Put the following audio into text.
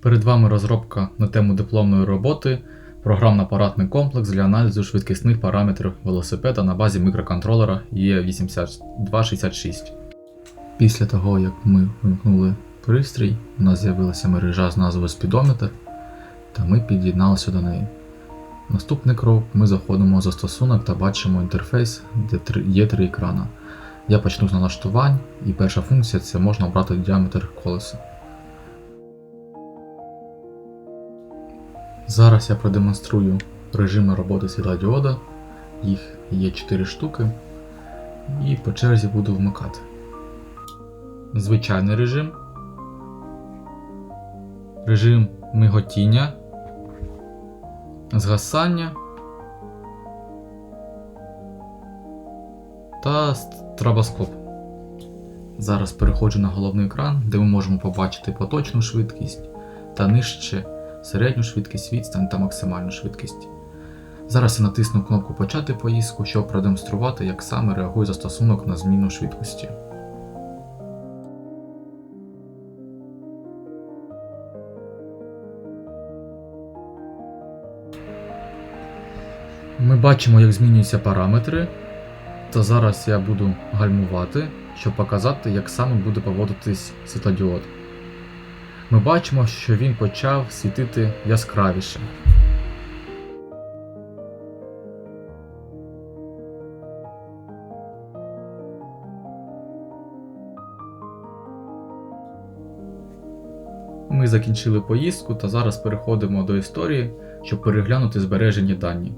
Перед вами розробка на тему дипломної роботи програмно-апаратний комплекс для аналізу швидкісних параметрів велосипеда на базі мікроконтролера E8266. Після того, як ми вимкнули пристрій, у нас з'явилася мережа з назвою спідометр, та ми під'єдналися до неї. Наступний крок ми заходимо в застосунок та бачимо інтерфейс, де є три екрана. Я почну з налаштувань, і перша функція це можна обрати діаметр колеса. Зараз я продемонструю режими роботи світлодіода. Їх є 4 штуки. І по черзі буду вмикати. Звичайний режим. Режим миготіння. Згасання. Та стробоскоп. Зараз переходжу на головний екран, де ми можемо побачити поточну швидкість та нижче середню швидкість, відстань та максимальну швидкість. Зараз я натисну кнопку Почати поїздку, щоб продемонструвати, як саме реагує застосунок на зміну швидкості. Ми бачимо, як змінюються параметри, та зараз я буду гальмувати, щоб показати, як саме буде поводитись світлодіод. Ми бачимо, що він почав світити яскравіше. Ми закінчили поїздку та зараз переходимо до історії, щоб переглянути збережені дані.